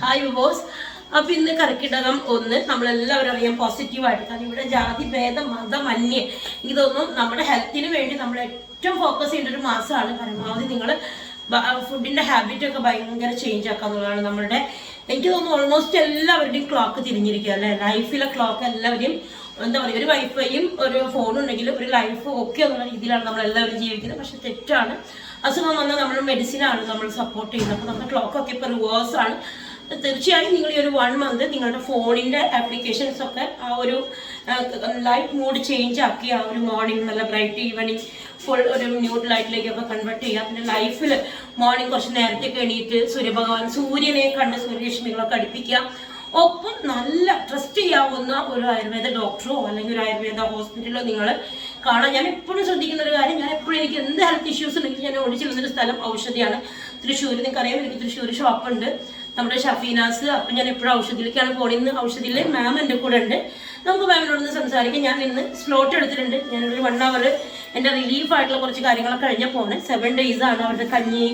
Hi boss അപ്പൊ ഇന്ന് കർക്കിടകം ഒന്ന് നമ്മളെല്ലാവരും അറിയാം പോസിറ്റീവായിട്ട് കാരണം ഇവിടെ ജാതി ഭേദം മതം അന്യേ ഇതൊന്നും നമ്മുടെ ഹെൽത്തിന് വേണ്ടി നമ്മൾ ഏറ്റവും ഫോക്കസ് ചെയ്യേണ്ട ഒരു മാസമാണ്. പരമാവധി നിങ്ങൾ ഫുഡിന്റെ ഹാബിറ്റ് ഒക്കെ ഭയങ്കര ചേഞ്ച് ആക്കുക എന്നുള്ളതാണ് നമ്മളുടെ എനിക്ക് തോന്നുന്നു ഓൾമോസ്റ്റ് എല്ലാവരുടെയും ക്ലോക്ക് തിരിഞ്ഞിരിക്കുക അല്ലേ? ലൈഫിലെ ക്ലോക്ക് എല്ലാവരെയും എന്താ പറയുക ഒരു വൈഫൈയും ഒരു ഫോണും ഉണ്ടെങ്കിലും ഒരു ലൈഫ് ഒക്കെ എന്നുള്ള രീതിയിലാണ് നമ്മൾ എല്ലാവരും ജീവിക്കുന്നത്. പക്ഷെ തെറ്റാണ്. അസുഖം വന്നാൽ നമ്മൾ മെഡിസിനാണ് നമ്മൾ സപ്പോർട്ട് ചെയ്യുന്നത്. അപ്പോൾ നമ്മുടെ ക്ലോക്കൊക്കെ റിവേഴ്സ് ആണ്. തീർച്ചയായും നിങ്ങൾ ഈ ഒരു വൺ മന്ത് നിങ്ങളുടെ ഫോണിന്റെ ആപ്ലിക്കേഷൻസ് ഒക്കെ ആ ഒരു ലൈറ്റ് മൂഡ് ചേഞ്ച് ആക്കി ആ ഒരു മോർണിംഗ് നല്ല ബ്രൈറ്റ് ഈവനിങ് ഫുൾ ഒരു ന്യൂഡ് ലൈറ്റിലേക്കൊക്കെ കൺവേർട്ട് ചെയ്യുക. പിന്നെ ലൈഫിൽ മോർണിംഗ് കുറച്ച് നേരത്തെ എണീറ്റ് സൂര്യഭഗവാൻ സൂര്യനെ കണ്ട് സൂര്യലക്ഷ്മികളൊക്കെ അടുപ്പിക്കുക. ഒപ്പം നല്ല ട്രസ്റ്റ് ചെയ്യാവുന്ന ഒരു ആയുർവേദ ഡോക്ടറോ അല്ലെങ്കിൽ ഒരു ആയുർവേദ ഹോസ്പിറ്റലോ നിങ്ങൾ കാണാൻ ഞാൻ എപ്പോഴും ശ്രദ്ധിക്കുന്ന ഒരു കാര്യം ഞാൻ എപ്പോഴും എനിക്ക് എന്ത് ഹെൽത്ത് ഇഷ്യൂസ് ഉണ്ടെങ്കിൽ ഞാൻ ഓടിച്ചിരുന്നൊരു സ്ഥലം ഔഷധിയാണ്. തൃശ്ശൂർ നിങ്ങൾക്കറിയാം എനിക്ക് തൃശ്ശൂർ ഷോപ്പുണ്ട് നമ്മുടെ ഷഫീനാസ് അപ്പം ഞാൻ എപ്പോഴും ഔഷധിയിലേക്കാണ് പോണിന്ന് ഇന്ന് ഔഷധിയിൽ മാം എന്റെ കൂടെ ഉണ്ട്. നമുക്ക് മാമിനോട് ഒന്ന് സംസാരിക്കാം. ഞാൻ ഇന്ന് സ്ലോട്ട് എടുത്തിട്ടുണ്ട്. ഞാനൊരു വൺ അവർ എന്റെ റിലീഫായിട്ടുള്ള കുറച്ച് കാര്യങ്ങളൊക്കെ കഴിഞ്ഞാൽ പോകണേ സെവൻ ഡേയ്സ് ആണ് അവരുടെ കഞ്ഞി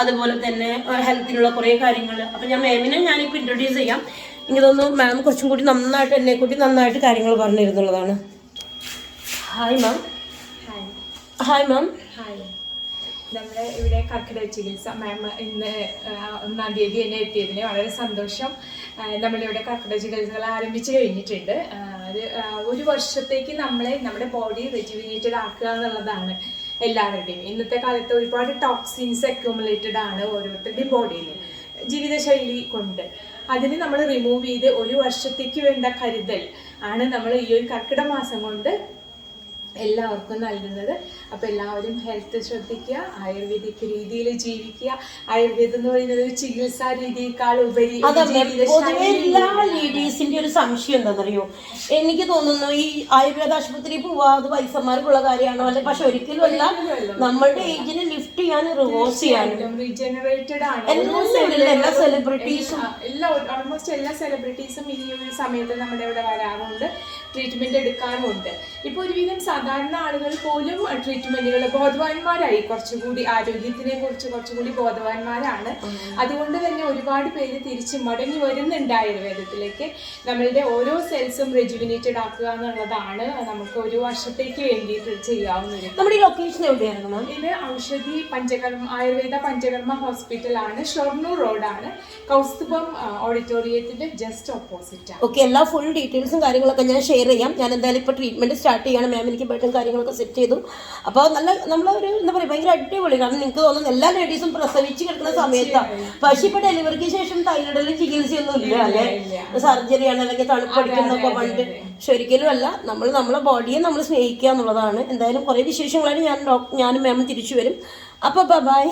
അതുപോലെ തന്നെ ഹെൽത്തിനുള്ള കുറേ കാര്യങ്ങൾ അപ്പം ഞാൻ മാമിനെ ഞാനിപ്പോൾ ഇൻട്രൊഡ്യൂസ് ചെയ്യാം. എനിക്ക് തോന്നുന്നു മാം കുറച്ചും കൂടി നന്നായിട്ട് എന്നെ കൂടി നന്നായിട്ട് കാര്യങ്ങൾ പറഞ്ഞിരുന്നുള്ളതാണ്. Hi ma'am hi hi ma'am hi നമ്മുടെ ഇവിടെ കർക്കിടക ചികിത്സ മാം ഇന്ന് ഒന്നാം തീയതി തന്നെ എത്തിയതിന് വളരെ സന്തോഷം. നമ്മളിവിടെ കർക്കിടക ചികിത്സകൾ ആരംഭിച്ചു കഴിഞ്ഞിട്ടുണ്ട്. അത് ഒരു വർഷത്തേക്ക് നമ്മളെ നമ്മുടെ ബോഡി റെജുവിനേറ്റഡ് ആക്കുക എന്നുള്ളതാണ് എല്ലാവരുടെയും. ഇന്നത്തെ കാലത്ത് ഒരുപാട് ടോക്സിൻസ് അക്യൂമുലേറ്റഡ് ആണ് ഓരോരുത്തരുടെയും ബോഡിയിൽ ജീവിതശൈലി കൊണ്ട്. അതിന് നമ്മൾ റിമൂവ് ചെയ്ത് ഒരു വർഷത്തേക്ക് വേണ്ട കരുതൽ ആണ് നമ്മൾ ഈ ഒരു കർക്കിടക മാസം കൊണ്ട് എല്ലാവർക്കും നൽകുന്നത്. അപ്പോൾ എല്ലാവരും ഹെൽത്ത് ശ്രദ്ധിക്കുക ആയുർവേദിക് രീതിയിൽ ജീവിക്കുക. ആയുർവേദം എന്ന് പറയുന്നത് ഒരു ചികിത്സാ രീതിയേക്കാൾ ഉപരി പൊതുവെ എല്ലാ ലേഡീസിന്റെ ഒരു സംശയം എന്താണെന്നറിയോ? എനിക്ക് തോന്നുന്നു ഈ ആയുർവേദ ആശുപത്രി പോവാത് പൈസമാർക്കുള്ള കാര്യമാണോ? അല്ലെ പക്ഷെ ഒരിക്കലും അല്ല. നമ്മളുടെ ഏജിനെ ലിഫ്റ്റ് ചെയ്യാനും റിവേഴ്സ് ചെയ്യാനും. റീജനറേറ്റഡ് ആണ്. എല്ലാ സെലിബ്രിറ്റീസും എല്ലാ ഓൾമോസ്റ്റ് എല്ലാ സെലിബ്രിറ്റീസും ഈ ഒരു സമയത്ത് നമ്മുടെ ഇവിടെ വരാറുണ്ട്. ട്രീറ്റ്മെന്റ് എടുക്കാറുമുണ്ട്. ഇപ്പൊ ഒരുവിധം സാധാരണ ആളുകൾ പോലും ട്രീറ്റ്മെന്റുകൾ ബോധവാന്മാരായി. കുറച്ചുകൂടി ആരോഗ്യത്തിനെ കുറിച്ച് കുറച്ചുകൂടി ബോധവാന്മാരാണ്. അതുകൊണ്ട് തന്നെ ഒരുപാട് പേര് തിരിച്ച് മടങ്ങി വരുന്നുണ്ട് ആയുർവേദത്തിലേക്ക്. നമ്മളുടെ ഓരോ സെൽസും റെജുവിനേറ്റഡ് ആക്കുക എന്നുള്ളതാണ് നമുക്ക് ഒരു വർഷത്തേക്ക് വേണ്ടിയിട്ട് ചെയ്യാവുന്നത്. നമ്മുടെ ഈ ലൊക്കേഷൻ എവിടെയായിരുന്നു മാം ഇത് ഔഷധി പഞ്ചകർമ്മ ആയുർവേദ പഞ്ചകർമ്മ ഹോസ്പിറ്റൽ ഹോസ്പിറ്റലാണ്. ഷൊർണൂർ റോഡാണ്. കൗസ്തുഭം ഓഡിറ്റോറിയത്തിന്റെ ജസ്റ്റ് ഓപ്പോസിറ്റ് ആണ്. ഓക്കെ എല്ലാ ഫുൾ ഡീറ്റെയിൽസും കാര്യങ്ങളൊക്കെ ഞാൻ ഷെയർ ചെയ്യാം. ഞാൻ എന്തായാലും ഇപ്പോൾ ട്രീറ്റ്മെന്റ് സ്റ്റാർട്ട് ചെയ്യണം മാം എനിക്ക് ബെഡും കാര്യങ്ങളൊക്കെ സെറ്റ് ചെയ്തു. അപ്പോൾ നല്ല നമ്മളൊരു എന്താ പറയുക ഭയങ്കര അടിപൊളി. കാരണം നിങ്ങൾക്ക് തോന്നുന്നു എല്ലാ ലേഡീസും പ്രസവിച്ച് കിടക്കുന്ന സമയത്താണ് പക്ഷെ ഇപ്പോൾ ഡെലിവറിക്ക് ശേഷം തൈലിടലും ചികിത്സയൊന്നും ഇല്ല അല്ലേ? സർജറിയാണ് അല്ലെങ്കിൽ തണുപ്പടിക്കുന്നൊക്കെ പണ്ട്. പക്ഷെ ഒരിക്കലും അല്ല. നമ്മൾ നമ്മളെ ബോഡിയെ നമ്മൾ സ്നേഹിക്കുക എന്നുള്ളതാണ്. എന്തായാലും കുറേ വിശേഷങ്ങളായിട്ട് ഞാൻ ഡോക്ടർ ഞാനും മാമും തിരിച്ചു വരും. അപ്പോൾ ബൈ.